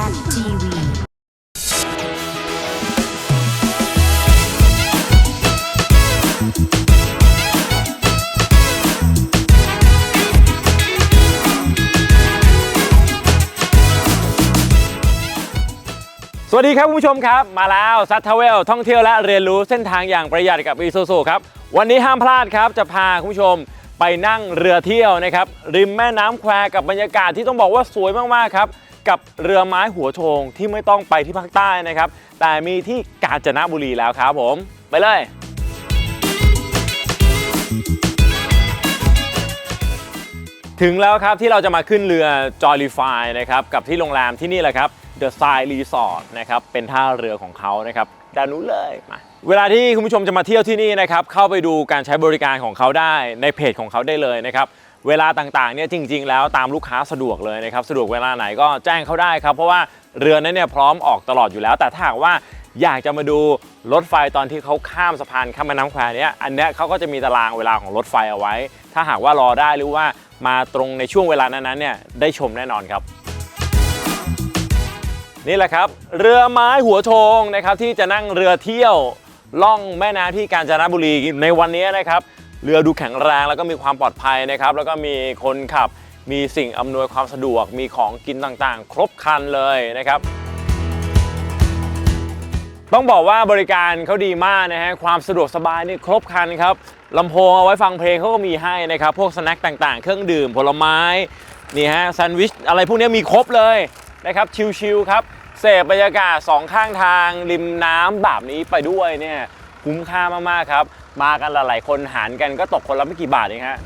ZTV สวัสดีครับคุณผู้ชมครับ มาแล้วซัตเทเวลท่องเที่ยวและเรียนรู้เส้นทางอย่างประหยัดกับอีซูซูครับ วันนี้ห้ามพลาดครับ จะพาคุณผู้ชม ไปนั่งเรือเที่ยวนะครับ ริมแม่น้ำแควกับบรรยากาศที่ต้องบอกว่าสวยมากๆครับ กับเรือไม้หัวโชงที่ไม่ต้องไปที่ภาคใต้นะครับ แต่มีที่กาญจนบุรีแล้วครับผม ไปเลยถึงแล้วครับที่เราจะมาขึ้นเรือจอย f ฟนะครับกับที่โรงแรมที่นี่แหละครับ The s i รีสอร์ทนะครับเป็นท่าเรือของเขานะครับด้านนู้นเลยมา เวลาที่คุณผู้ชมจะมาเที่ยวที่นี่นะครับเข้าไปดูการใช้บริการของเขาได้ในเพจของเขาได้เลยนะครับเวลาต่างๆเนี่ยจริง ๆ แล้วตามลูกค้าสะดวกเลยนะครับสะดวกเวลาไหนก็แจ้งเขาได้ครับเพราะว่าเรือนั้นเนี่ยพร้อมออกตลอดอยู่แล้ว แต่ถ้าหากว่าอยากจะมาดูรถไฟตอนที่เขาข้ามสะพานข้ามแม่น้ำแควเนี้ยอันเนี้ยเขาก็จะมีตารางเวลาของรถไฟเอาไว้ ถ้าหากว่ารอได้หรือว่ามาตรงในช่วงเวลานั้นๆเนี่ยได้ชมแน่นอนครับ นี่แหละครับ เรือไม้หัวโชงนะครับที่จะนั่งเรือเที่ยว ล่องแม่น้ำที่กาญจนบุรีในวันนี้นะครับเรือดูแข็งแรงแล้วก็มีความปลอดภัยนะครับแล้วก็มีคนขับ มีสิ่งอำนวยความสะดวก มีของกินต่างๆ ครบครันเลยนะครับ ต้องบอกว่าบริการเขาดีมากนะฮะความสะดวกสบายนี่ครบครันครับลำโพงเอาไว้ฟังเพลงเขาก็มีให้นะครับพวกสแน็คต่างๆ เครื่องดื่มผลไม้นี่ฮะแซนด์วิชอะไรพวกนี้มีครบเลยนะครับชิลๆครับ เสพบรรยากาศสองข้างทางริมน้ำแบบนี้ไปด้วยเนี่ยคุ้มค่ามากๆครับ มากันหลายๆ คนหารกันก็ตกคนละไม่กี่บาทเองฮะ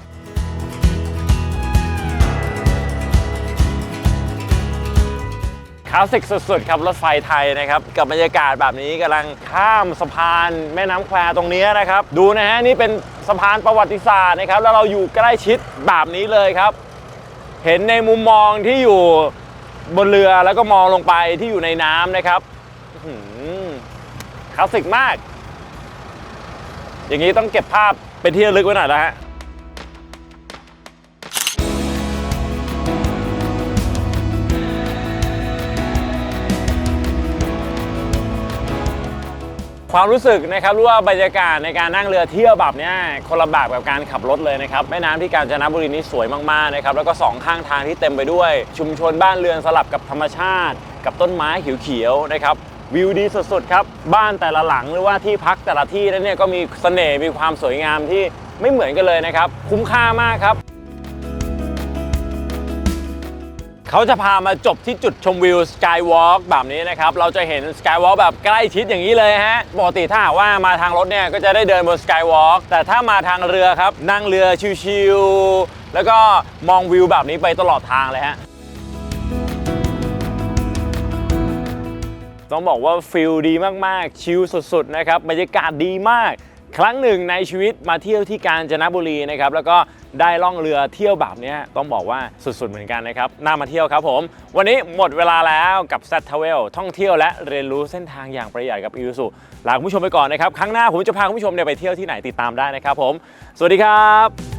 คลาสสิกสุดๆครับรถไฟไทยนะครับ กับบรรยากาศแบบนี้กำลังข้ามสะพานแม่น้ำแควตรงนี้นะครับ ดูนะฮะนี่เป็นสะพานประวัติศาสตร์นะครับ แล้วเราอยู่ใกล้ชิดแบบนี้เลยครับ เห็นในมุมมองที่อยู่ บนเรือแล้วก็มองลงไปที่อยู่ในน้ำนะครับคลาสสิกมาก อย่างนี้ต้องเก็บภาพเป็นที่ระลึกไว้หน่อยแล้วฮะ ความรู้สึกนะครับรู้ว่าบรรยากาศในการนั่งเรือเที่ยวแบบนี้คนละแบบกับการขับรถเลยนะครับแม่น้ำที่กาญจนบุรีนี้สวยมากๆนะครับแล้วก็สองข้างทางที่เต็มไปด้วย ชุมชนบ้านเรือนสลับกับธรรมชาติ กับต้นไม้เขียวๆนะครับวิวดีสุดๆครับบ้านแต่ละหลังหรือว่าที่พักแต่ละที่นั้นเนี่ยก็มีเสน่ห์มีความสวยงามที่ไม่เหมือนกันเลยนะครับ คุ้มค่ามากครับ เขาจะพามาจบที่จุดชมวิวสกายวอล์กแบบนี้นะครับ เราจะเห็นสกายวอล์กแบบใกล้ชิดอย่างนี้เลยฮะ ปกติถ้าหากว่ามาทางรถเนี่ย ก็จะได้เดินบนสกายวอล์กแต่ถ้ามาทางเรือครับ นั่งเรือชิวๆ แล้วก็มองวิวแบบนี้ไปตลอดทางเลยฮะต้องบอกว่าฟิลดีมากๆ ชิลสุดๆ นะครับ บรรยากาศดีมาก ครั้งหนึ่งในชีวิตมาเที่ยวที่กาญจนบุรีนะครับแล้วก็ได้ล่องเรือเที่ยวแบบนี้ต้องบอกว่าสุดๆเหมือนกันนะครับน่ามาเที่ยวครับผม วันนี้หมดเวลาแล้วกับ z t r a v e l ท่องเที่ยวและเรียนรู้เส้นทางอย่างประหยัดกับอิวสุลาคุณผู้ชมไปก่อนนะครับครั้งหน้าผมจะพาคุณผู้ชมเนี่ยไปเที่ยวที่ไหนติดตามได้นะครับผม สวัสดีครับ